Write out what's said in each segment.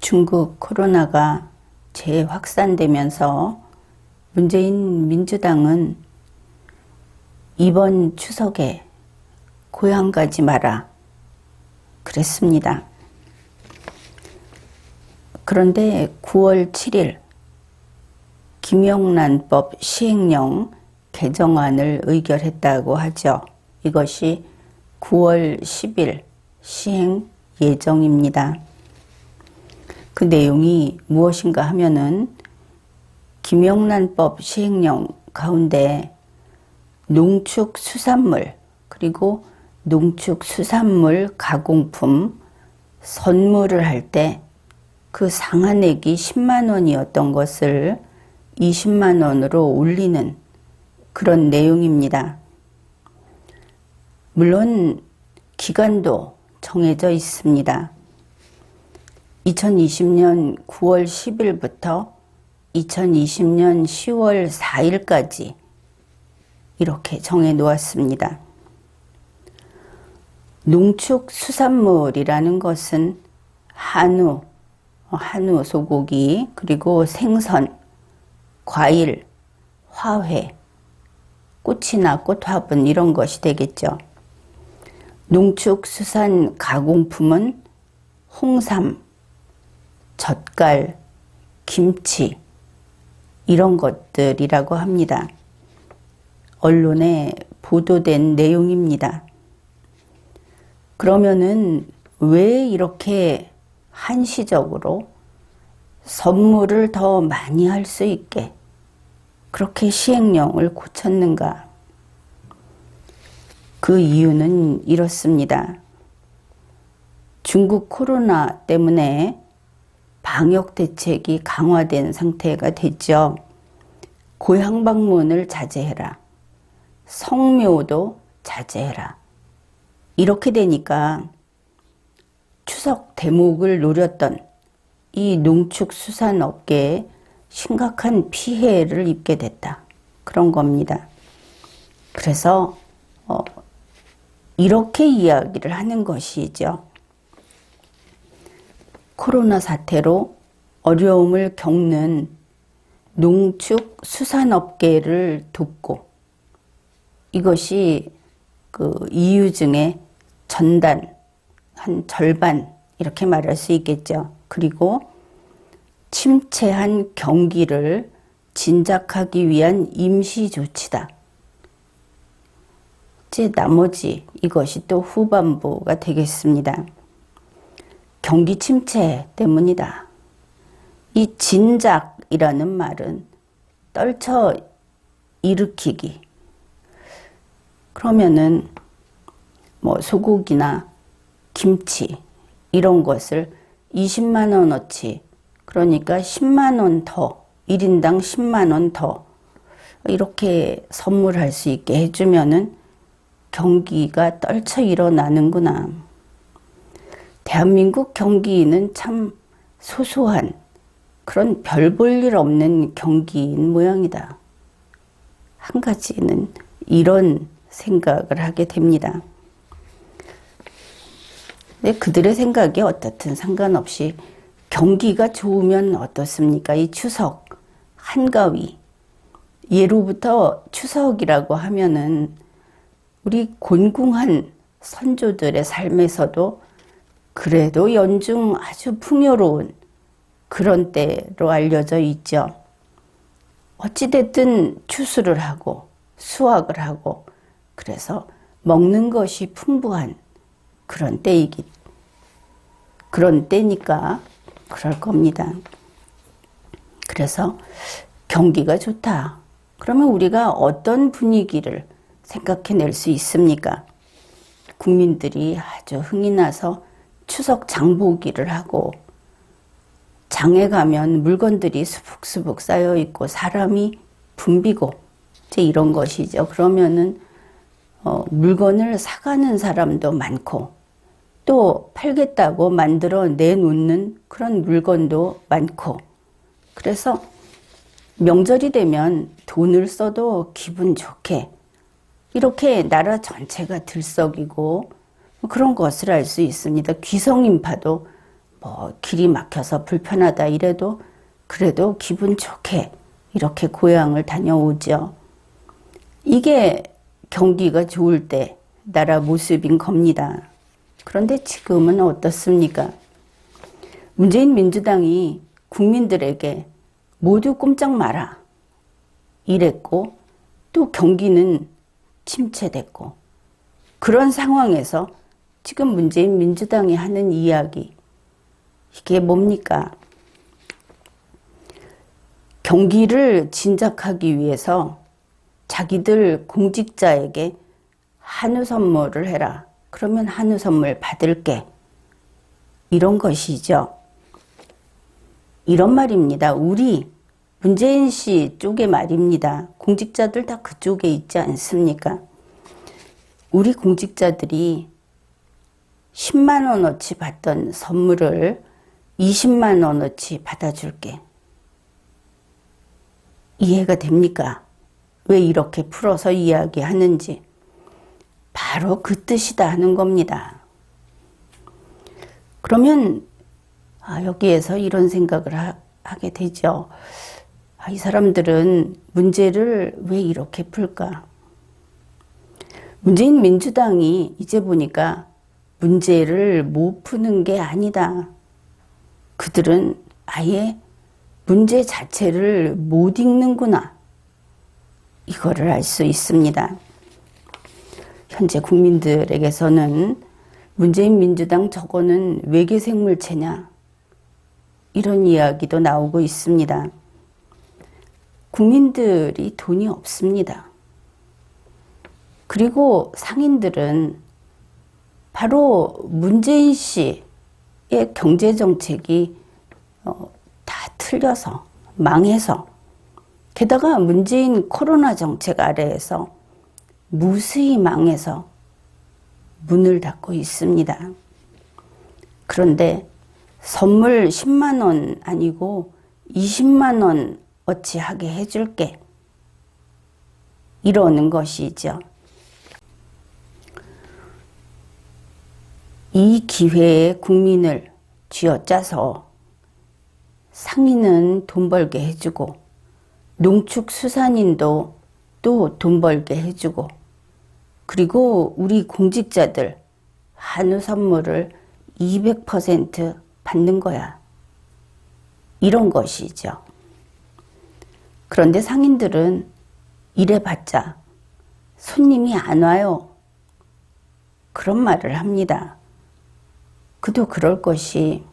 중국 코로나가 재확산되면서 문재인 민주당은 이번 추석에 고향 가지 마라 그랬습니다. 그런데 9월 7일 김영란법 시행령 개정안을 의결했다고 하죠. 이것이 9월 10일 시행 예정입니다. 그 내용이 무엇인가 하면은 김영란법 시행령 가운데 농축수산물 그리고 농축수산물 가공품 선물을 할 때 그 상한액이 10만 원이었던 것을 20만 원으로 올리는 그런 내용입니다. 물론 기간도 정해져 있습니다. 2020년 9월 10일부터 2020년 10월 4일까지 이렇게 정해 놓았습니다. 농축수산물이라는 것은 한우, 한우 소고기, 그리고 생선, 과일, 화훼, 꽃이나 꽃화분 이런 것이 되겠죠. 농축수산 가공품은 홍삼, 젓갈, 김치 이런 것들이라고 합니다. 언론에 보도된 내용입니다. 그러면은 왜 이렇게 한시적으로 선물을 더 많이 할 수 있게 그렇게 시행령을 고쳤는가? 그 이유는 이렇습니다. 중국 코로나 때문에 방역 대책이 강화된 상태가 됐죠. 고향 방문을 자제해라. 성묘도 자제해라. 이렇게 되니까 추석 대목을 노렸던 이 농축수산업계에 심각한 피해를 입게 됐다. 그런 겁니다. 그래서 어, 이렇게 이야기를 하는 것이죠. 코로나 사태로 어려움을 겪는 농축 수산업계를 돕고 이것이 그 이유 중에 전단 한 절반 이렇게 말할 수 있겠죠. 그리고 침체한 경기를 진작하기 위한 임시 조치다. 이제 나머지 이것이 또 후반부가 되겠습니다. 경기 침체 때문이다. 이 진작이라는 말은 떨쳐 일으키기. 그러면은 뭐 소고기나 김치 이런 것을 20만 원어치 그러니까 10만 원 더, 1인당 10만 원 더 이렇게 선물할 수 있게 해주면은 경기가 떨쳐 일어나는구나. 대한민국 경기는 참 소소한 그런 별 볼 일 없는 경기인 모양이다. 한 가지는 이런 생각을 하게 됩니다. 근데 그들의 생각이 어떻든 상관없이 경기가 좋으면 어떻습니까? 이 추석, 한가위. 예로부터 추석이라고 하면은 우리 곤궁한 선조들의 삶에서도 그래도 연중 아주 풍요로운 그런 때로 알려져 있죠. 어찌됐든 추수를 하고 수확을 하고 그래서 먹는 것이 풍부한 그런 때이기 그런 때니까 그럴 겁니다. 그래서 경기가 좋다. 그러면 우리가 어떤 분위기를 생각해낼 수 있습니까? 국민들이 아주 흥이 나서 추석 장보기를 하고 장에 가면 물건들이 수북수북 쌓여 있고 사람이 붐비고 이제 이런 것이죠. 그러면은 어, 물건을 사가는 사람도 많고 또 팔겠다고 만들어 내놓는 그런 물건도 많고 그래서 명절이 되면 돈을 써도 기분 좋게 이렇게 나라 전체가 들썩이고 그런 것을 알 수 있습니다. 귀성인파도 뭐 길이 막혀서 불편하다 이래도 그래도 기분 좋게 이렇게 고향을 다녀오죠. 이게 경기가 좋을 때 나라 모습인 겁니다. 그런데 지금은 어떻습니까? 문재인 민주당이 국민들에게 모두 꼼짝 마라. 이랬고 또 경기는 침체됐고 그런 상황에서 지금 문재인 민주당이 하는 이야기 이게 뭡니까? 경기를 진작하기 위해서 자기들 공직자에게 한우 선물을 해라. 그러면 한우 선물 받을게. 이런 것이죠. 이런 말입니다. 우리 문재인 씨 쪽의 말입니다. 공직자들 다 그쪽에 있지 않습니까? 우리 공직자들이 10만 원어치 받던 선물을 20만 원어치 받아줄게. 이해가 됩니까? 왜 이렇게 풀어서 이야기하는지. 바로 그 뜻이다 하는 겁니다. 그러면 아, 여기에서 이런 생각을 하, 하게 되죠. 아, 이 사람들은 문제를 왜 이렇게 풀까? 문재인 민주당이 이제 보니까 문제를 못 푸는 게 아니다. 그들은 아예 문제 자체를 못 읽는구나. 이거를 알 수 있습니다. 현재 국민들에게서는 문재인 민주당 저거는 외계 생물체냐? 이런 이야기도 나오고 있습니다. 국민들이 돈이 없습니다. 그리고 상인들은 바로 문재인 씨의 경제 정책이 어, 다 틀려서 망해서 게다가 문재인 코로나 정책 아래에서 무수히 망해서 문을 닫고 있습니다. 그런데 선물 10만 원 아니고 20만 원 어치 하게 해줄게. 이러는 것이죠. 이 기회에 국민을 쥐어짜서 상인은 돈 벌게 해주고 농축수산인도 또 돈 벌게 해주고 그리고 우리 공직자들 한우 선물을 200% 받는 거야. 이런 것이죠. 그런데 상인들은 이래봤자 손님이 안 와요. 그런 말을 합니다. 그도 그럴 것이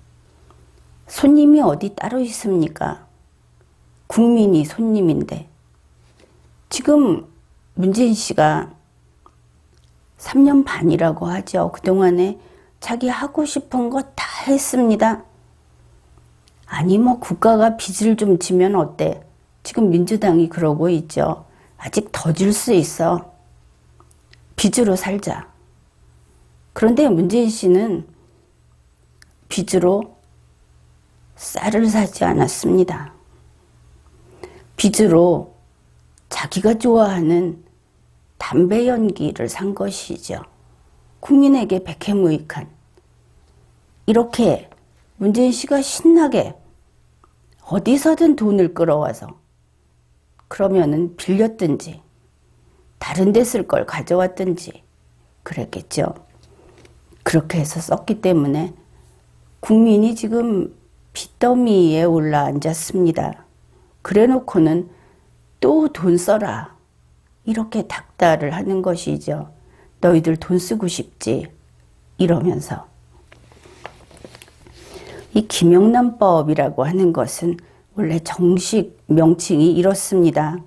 손님이 어디 따로 있습니까? 국민이 손님인데. 지금 문재인 씨가 3년 반이라고 하죠. 그동안에 자기 하고 싶은 거 다 했습니다. 아니, 뭐, 국가가 빚을 좀 지면 어때? 지금 민주당이 그러고 있죠. 아직 더 줄 수 있어. 빚으로 살자. 그런데 문재인 씨는 빚으로 쌀을 사지 않았습니다. 빚으로 자기가 좋아하는 담배 연기를 산 것이죠. 국민에게 백해무익한 이렇게 문재인 씨가 신나게 어디서든 돈을 끌어와서 그러면은 빌렸든지 다른 데 쓸 걸 가져왔든지 그랬겠죠. 그렇게 해서 썼기 때문에 국민이 지금 빚더미에 올라 앉았습니다. 그래 놓고는 또 돈 써라. 이렇게 닥달을 하는 것이죠. 너희들 돈 쓰고 싶지. 이러면서. 이 김영란법이라고 하는 것은 원래 정식 명칭이 이렇습니다.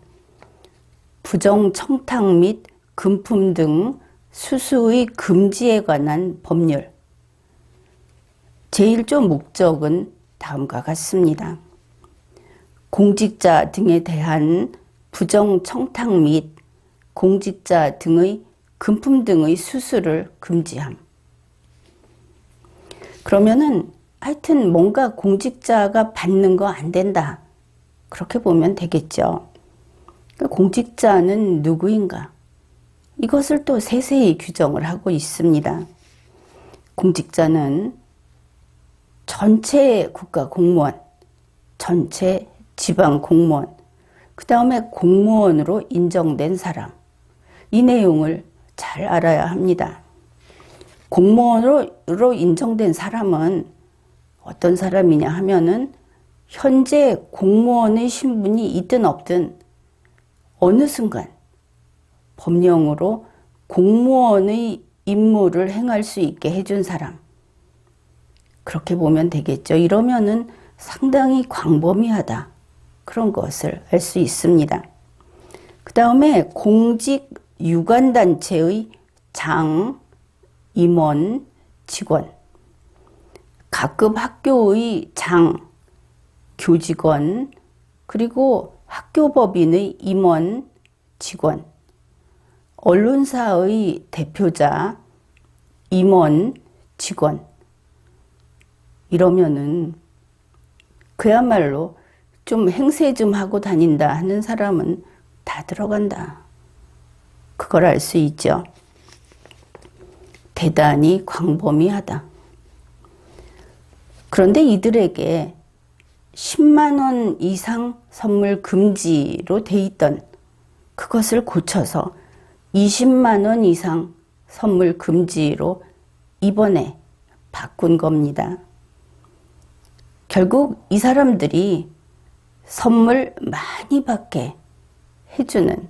부정 청탁 및 금품 등 수수의 금지에 관한 법률. 제1조 목적은 다음과 같습니다. 공직자 등에 대한 부정 청탁 및 공직자 등의 금품 등의 수수를 금지함. 그러면은 하여튼 뭔가 공직자가 받는 거 안 된다. 그렇게 보면 되겠죠. 공직자는 누구인가? 이것을 또 세세히 규정을 하고 있습니다. 공직자는 전체 국가 공무원, 전체 지방 공무원, 그 다음에 공무원으로 인정된 사람. 이 내용을 잘 알아야 합니다. 공무원으로 인정된 사람은 어떤 사람이냐 하면은 현재 공무원의 신분이 있든 없든 어느 순간 법령으로 공무원의 임무를 행할 수 있게 해준 사람. 그렇게 보면 되겠죠. 이러면은 상당히 광범위하다. 그런 것을 알 수 있습니다. 그 다음에 공직 유관단체의 장, 임원, 직원, 각급 학교의 장, 교직원, 그리고 학교법인의 임원, 직원, 언론사의 대표자, 임원, 직원. 이러면은 그야말로 좀 행세 좀 하고 다닌다 하는 사람은 다 들어간다. 그걸 알 수 있죠. 대단히 광범위하다. 그런데 이들에게 10만원 이상 선물 금지로 돼 있던 그것을 고쳐서 20만원 이상 선물 금지로 이번에 바꾼 겁니다. 결국 이 사람들이 선물 많이 받게 해주는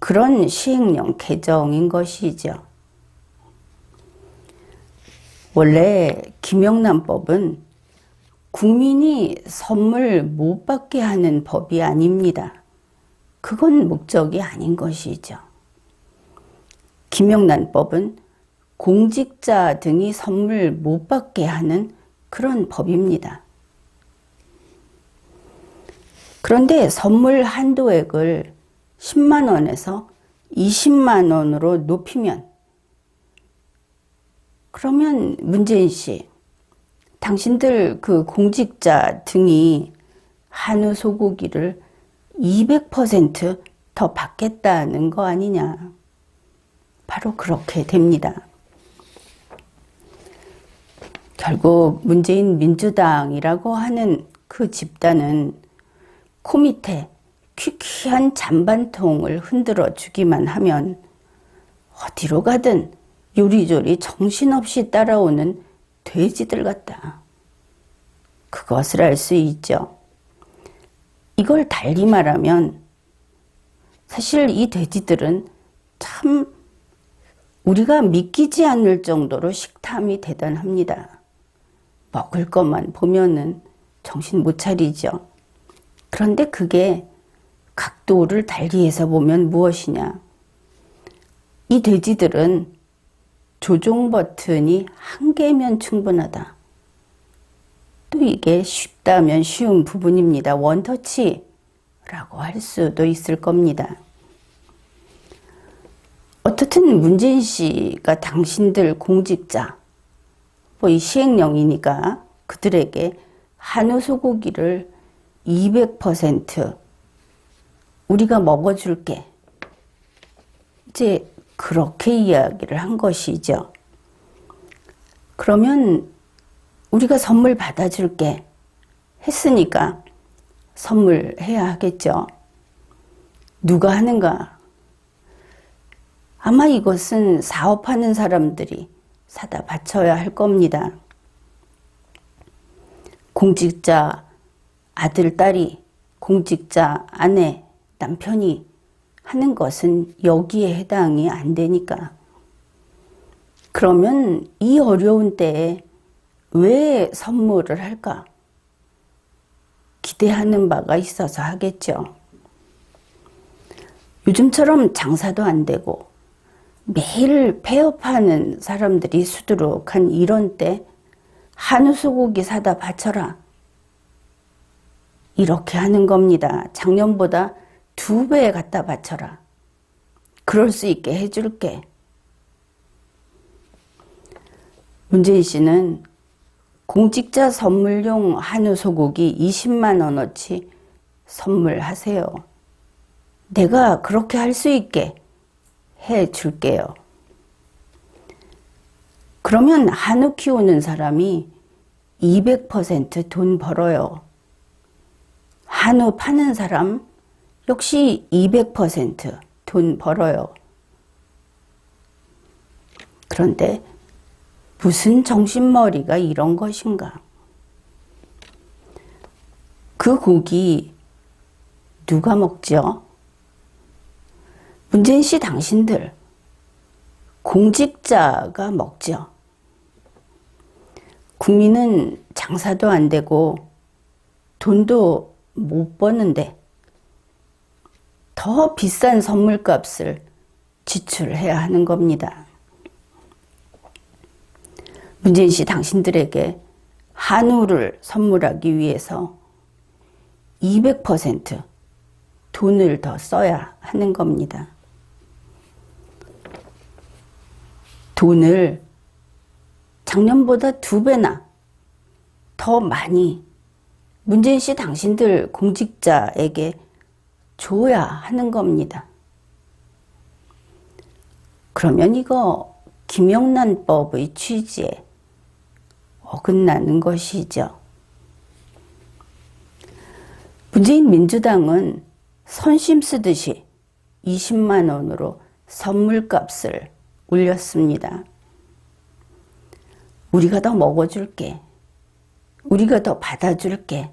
그런 시행령 개정인 것이죠. 원래 김영란법은 국민이 선물 못 받게 하는 법이 아닙니다. 그건 목적이 아닌 것이죠. 김영란법은 공직자 등이 선물 못 받게 하는 그런 법입니다. 그런데 선물 한도액을 10만 원에서 20만 원으로 높이면 그러면 문재인 씨 당신들 그 공직자 등이 한우 소고기를 200%더 받겠다는 거 아니냐. 바로 그렇게 됩니다. 결국 문재인 민주당이라고 하는 그 집단은 코 밑에 퀴퀴한 잔반통을 흔들어 주기만 하면 어디로 가든 요리조리 정신없이 따라오는 돼지들 같다. 그것을 알 수 있죠. 이걸 달리 말하면 사실 이 돼지들은 참 우리가 믿기지 않을 정도로 식탐이 대단합니다. 먹을 것만 보면은 정신 못 차리죠. 그런데 그게 각도를 달리해서 보면 무엇이냐? 이 돼지들은 조종 버튼이 한 개면 충분하다. 또 이게 쉽다면 쉬운 부분입니다. 원터치라고 할 수도 있을 겁니다. 어떻든 문재인 씨가 당신들 공직자, 뭐 이 시행령이니까 그들에게 한우 소고기를 200% 우리가 먹어줄게. 이제 그렇게 이야기를 한 것이죠. 그러면 우리가 선물 받아줄게 했으니까 선물해야 하겠죠. 누가 하는가? 아마 이것은 사업하는 사람들이 사다 바쳐야 할 겁니다. 공직자 아들, 딸이, 공직자 아내, 남편이 하는 것은 여기에 해당이 안 되니까. 그러면 이 어려운 때에 왜 선물을 할까? 기대하는 바가 있어서 하겠죠. 요즘처럼 장사도 안 되고 매일 폐업하는 사람들이 수두룩한 이런 때 한우 소고기 사다 바쳐라. 이렇게 하는 겁니다. 작년보다 두 배 갖다 바쳐라. 그럴 수 있게 해줄게. 문재인 씨는 공직자 선물용 한우 소고기 20만 원어치 선물하세요. 내가 그렇게 할 수 있게 해 줄게요. 그러면 한우 키우는 사람이 200%돈 벌어요. 한우 파는 사람 역시 200%돈 벌어요. 그런데 무슨 정신머리가 이런 것인가? 그 고기 누가 먹죠? 문재인 씨 당신들 공직자가 먹죠. 국민은 장사도 안 되고 돈도 못 버는데 더 비싼 선물값을 지출해야 하는 겁니다. 문재인 씨 당신들에게 한우를 선물하기 위해서 200% 돈을 더 써야 하는 겁니다. 돈을 작년보다 두 배나 더 많이 문재인 씨 당신들 공직자에게 줘야 하는 겁니다. 그러면 이거 김영란법의 취지에 어긋나는 것이죠. 문재인 민주당은 선심 쓰듯이 20만 원으로 선물값을 올렸습니다. 우리가 더 먹어줄게. 우리가 더 받아줄게.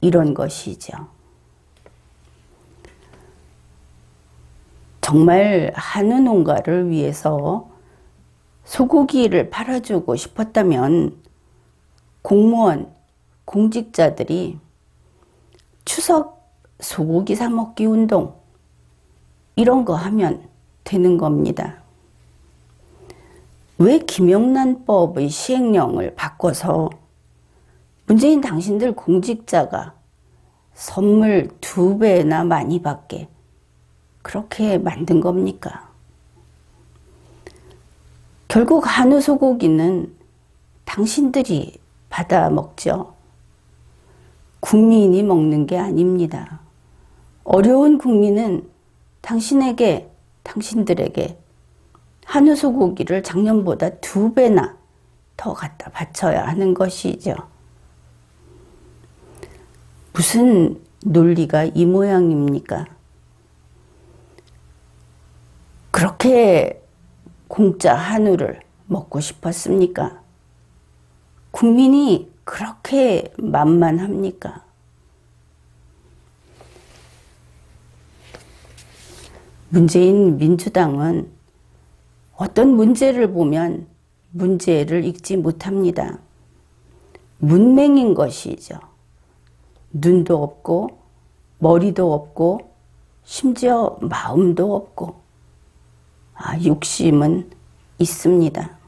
이런 것이죠. 정말 한우 농가를 위해서 소고기를 팔아주고 싶었다면 공무원, 공직자들이 추석 소고기 사먹기 운동 이런 거 하면 되는 겁니다. 왜 김영란법의 시행령을 바꿔서 문재인 당신들 공직자가 선물 두 배나 많이 받게 그렇게 만든 겁니까? 결국 한우 소고기는 당신들이 받아 먹죠. 국민이 먹는 게 아닙니다. 어려운 국민은 당신에게, 당신들에게 한우 소고기를 작년보다 두 배나 더 갖다 바쳐야 하는 것이죠. 무슨 논리가 이 모양입니까? 그렇게 공짜 한우를 먹고 싶었습니까? 국민이 그렇게 만만합니까? 문재인 민주당은 어떤 문제를 보면 문제를 읽지 못합니다. 문맹인 것이죠. 눈도 없고, 머리도 없고, 심지어 마음도 없고, 아, 욕심은 있습니다.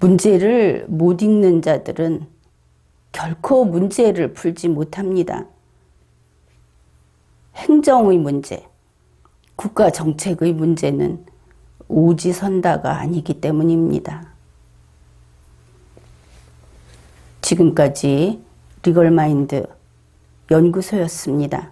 문제를 못 읽는 자들은 결코 문제를 풀지 못합니다. 행정의 문제, 국가 정책의 문제는 오지 선다가 아니기 때문입니다. 지금까지 리걸마인드 연구소였습니다.